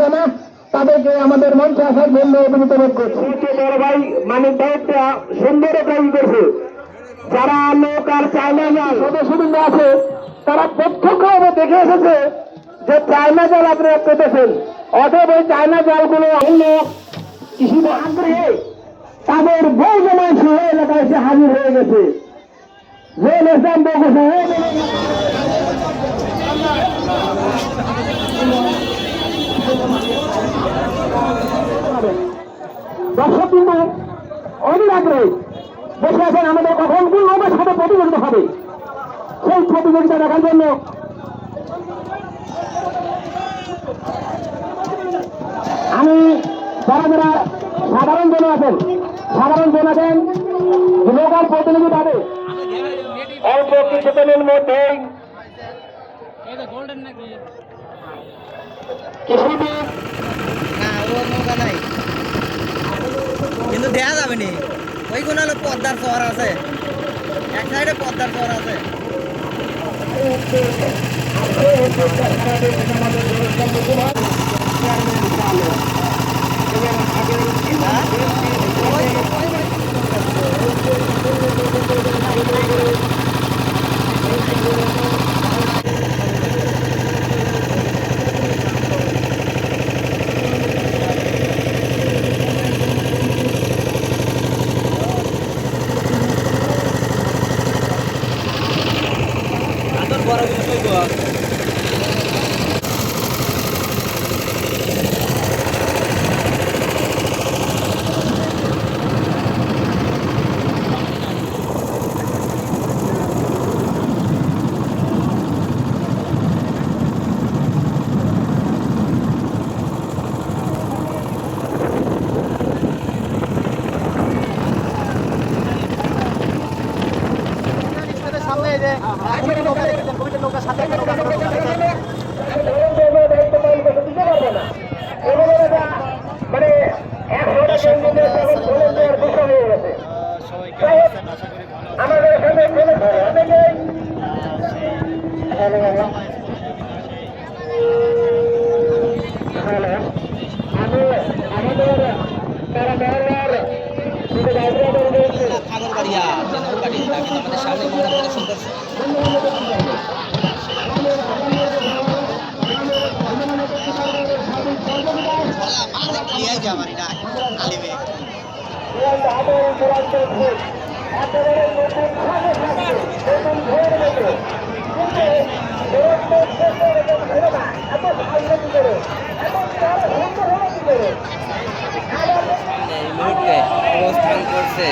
জানা? তাদেরকে আমাদের মঞ্চে আসার জন্য অভিনীত বোধ করছি ভাই সুন্দর কাজ করছে। যারা লোক আর চায়না জাল সদস্যবৃন্দ আছে তারা প্রত্যক্ষভাবে দেখে এসেছে যে চায়না জাল আপনারা পেতেছেন অতএব ওই চায়না জালগুলো অন্য কৃষি আগ্রহে তাদের বউ জমায় এলাকায় এসে হাজির হয়ে গেছে। গেল। দর্শক অনেক আগ্রহী। বসে আছেন আমাদের কখন কোন সাথে প্রতিযোগিতা হবে। সেই প্রতিযোগিতা দেখার জন্য আমি যারা যারা সাধারণ জন আছেন, সাধারণ জন আছেন লোকাল প্রতিনিধি পাবে অল্প কিছুদিনের মধ্যেই না ওর নৌকা নাই কিন্তু দেয়া যাবে নি। ওই কোন হলো পদ্মার শহর আছে। এক সাইডে পদ্মার শহর আছে। বড় সামনে যে নৌকা দেখেছেন কমিটির নৌকার সাথে একটা নৌকা মানে একশো টাকা ইঞ্জিনের তখন ফোনে দেওয়ার বিষয় হয়ে গেছে আমাদের এখানে ফোনে অনেকেই হ্যালো আমি আমাদের তারা মেয়র কিন্তু বাইরে রয়েছে খাগর বাড়িয়া তা কিন্তু আমাদের সামনে মনে এই মুহূর্তে অবস্থান করছে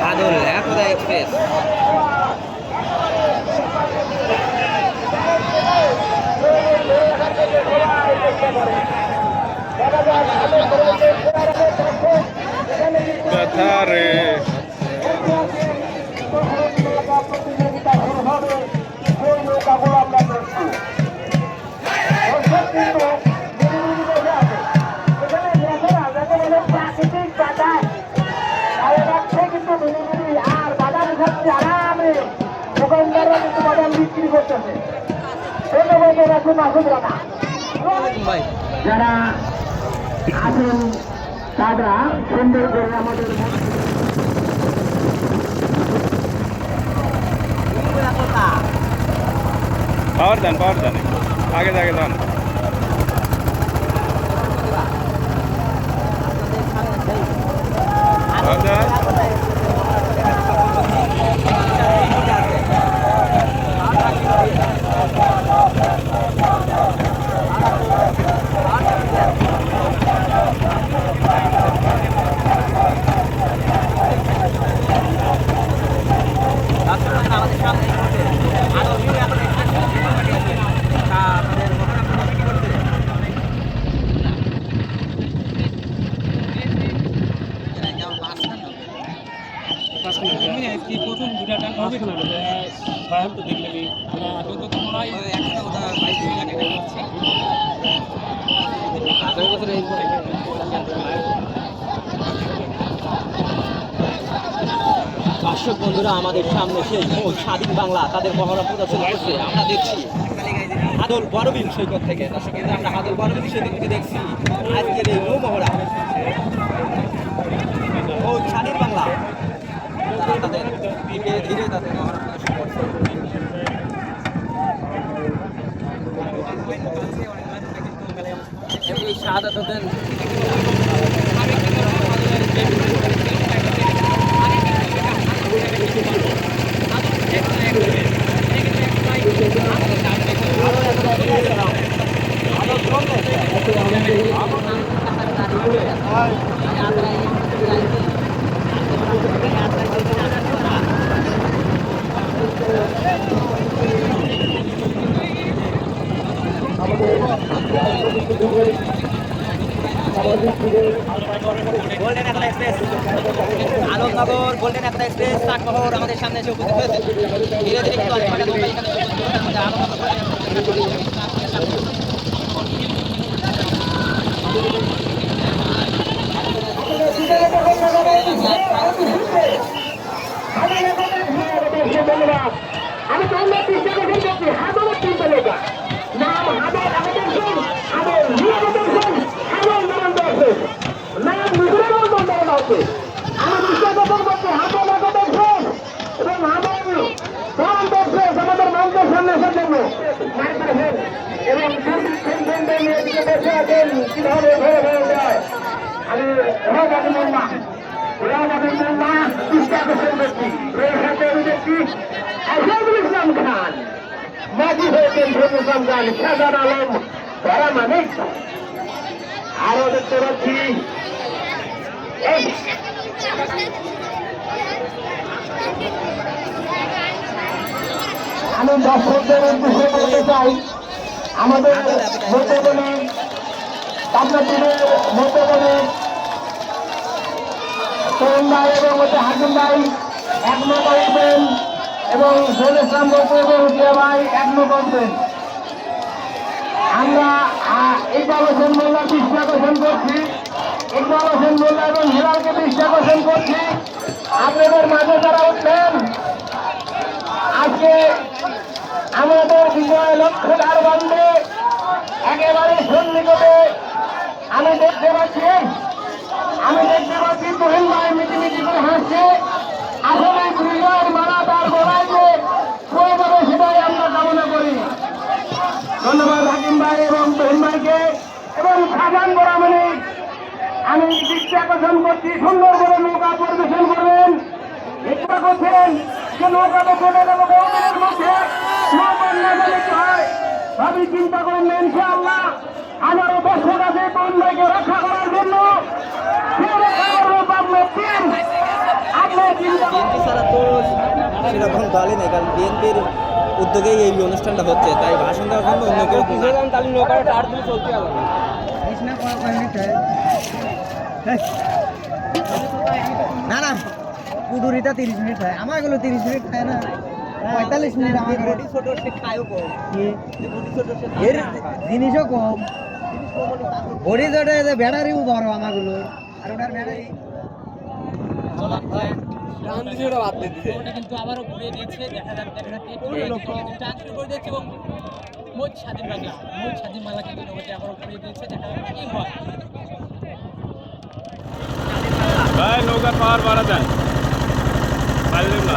হাদুল। একদা এক্সপ্রেস ব্যথা রে যারা আছেন তারা সুন্দর করে আমাদের পাওয়ার দেন পাওয়ার দেন। আগে আগে দেন পাওয়ার দেন আমাদের সামনে আরও ভিউ এখন তাদের মোটামুটি বিক্রি করতে প্রথম দুটা টাকা হবে না সাহেব তো দেখলে তো তোমরা একটা কথা বাইশ লাখ টাকা হচ্ছে আঠারো বছর এই দর্শক বন্ধুরা আমাদের সামনে সেই স্বাধীন বাংলা তাদের মহড়া প্রদর্শন করছে। আমরা দেখছি হাদল বড়বিল সৈকত থেকে। দর্শক আমরা হাদল বড়বিল সৈকত থেকে দেখছি। আজকের এই নৌ মহড়া। ও স্বাধীন বাংলা। তারা তাদের ধীরে ধীরে তাদের মহড়া প্রদর্শন করছে এমনি শাহাদাত হোসেন ব্যক্তি আসাদুল ইসলাম খান মাঝি খান শাহজাদ আলম ধরা মানিক আরও আমি দর্শকদের উদ্দেশ্যে বলতে চাই আমাদের মধ্যবনে পাবনাপুরের মধ্যবনে তরুণ এক নম্বর উঠবেন এবং জল ইসলাম বলতে এবং ভাই, এক নম্বর উঠবেন আমরা ইকবাল হোসেন মোল্লা কৃষ্ণা আকর্ষণ করছি। ইকবাল হোসেন মোল্লা এবং হিলালকে দৃষ্টি আকর্ষণ করছি আপনাদের মাঝে যারা উঠবেন আজকে আমাদের বিজয় লক্ষ্য ধার বান্ধে একেবারে সন্নিকটে আমি দেখতে পাচ্ছি আমি দেখতে পাচ্ছি তুহিন ভাই মিটিমিটি করে হাসছে আসলে বিজয়ের মারা তার গলায় যে প্রয়োজনে সেটাই আমরা কামনা করি ধন্যবাদ হাকিম ভাই এবং তুহিন ভাইকে এবং সাজান বরামণি আমি দৃষ্টি আকর্ষণ করছি সুন্দর করে নৌকা পরিবেশন করবেন। ইচ্ছা করছেন যে নৌকাটা চলে গেল বহুদিনের মধ্যে নৌকার না গেলে কি হয়। ভাবি চিন্তা করুন ইনশাআল্লাহ। আমারও দর্শক আছে ভাইকে রক্ষা করার জন্য। তো সেরকম দলই নেই কারণ বিএনপির উদ্যোগেই এই অনুষ্ঠানটা হচ্ছে। তাই ভাষণ দেওয়ার জন্য অন্য কেউ না না কুডুরিটা তিরিশ মিনিট হয়। আমার এগুলো তিরিশ মিনিট খায় না। পঁয়তাল্লিশ মিনিট আমার বডি ছোট সে খায়ও কম। এর জিনিসও কম। বডি ছোট ব্যাটারিও বড় আমাগুলো। আর ওটার ব্যাটারি। কিন্তু আবারও ঘুরিয়ে দিয়েছে দেখা যাক দেখা যাচ্ছে টাঙ্কির দিয়েছে এবং মোট স্বাধীন বাংলা। মোট স্বাধীন বাংলা আবারও ঘুরিয়ে দিয়েছে দেখা যাক কি হয়। ভাই নৌকার পাওয়ার বাড়া দেন পারলাম না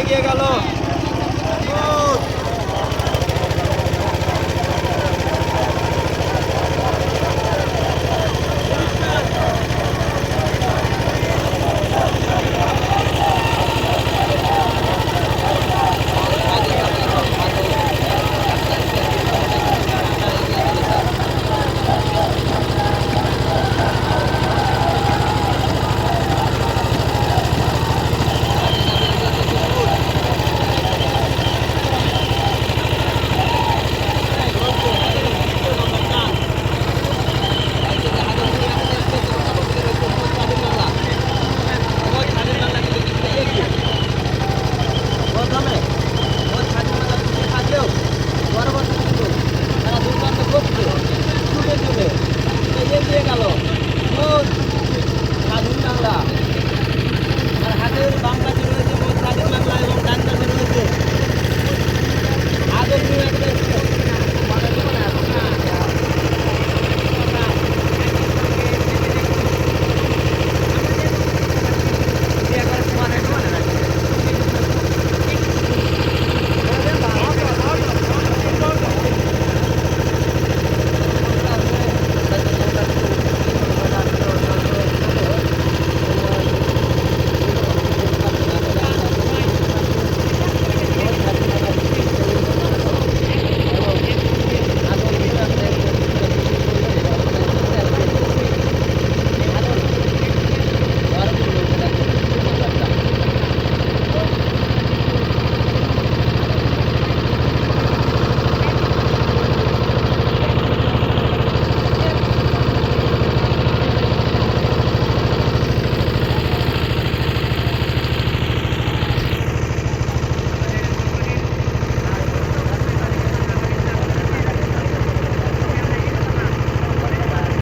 এগিয়ে গেল।